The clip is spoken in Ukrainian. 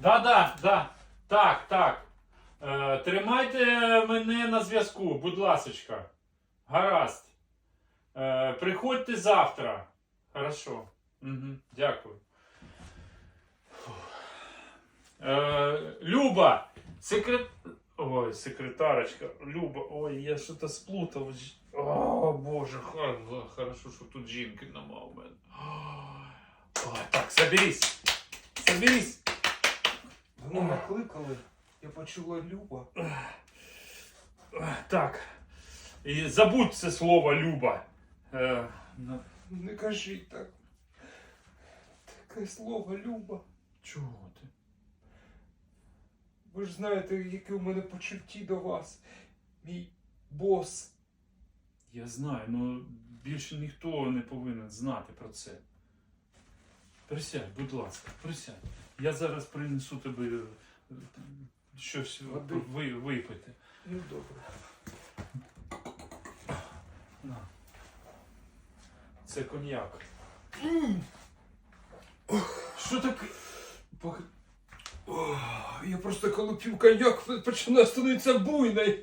Да, да, да. Так, так. Е, тримайте мене на зв'язку, будь ласочка. Гаразд. Е, приходьте завтра. Хорошо. Угу, дякую. Е, Люба, секрет... Ой, секретарочка. Люба, ой, я що-то сплутав. О, Боже, хорошо, що тут жінки нема у мене. О, так, соберись. Соберись. Мене кликали, я почула Люба. Так. І забудь це слово Люба. Е, ну, Не кажіть так. Таке слово Люба. чого ти? Ви ж знаєте, які у мене почутті до вас. Мій бос. Я знаю, але більше ніхто не повинен знати про це. Присядь, будь ласка, присядь. Я зараз принесу тобі е, щось ви, випити. Ну добре. На. Це коньяк. Що таке? Пох- я просто коли п'ю коньяк, починаю становитися буйною.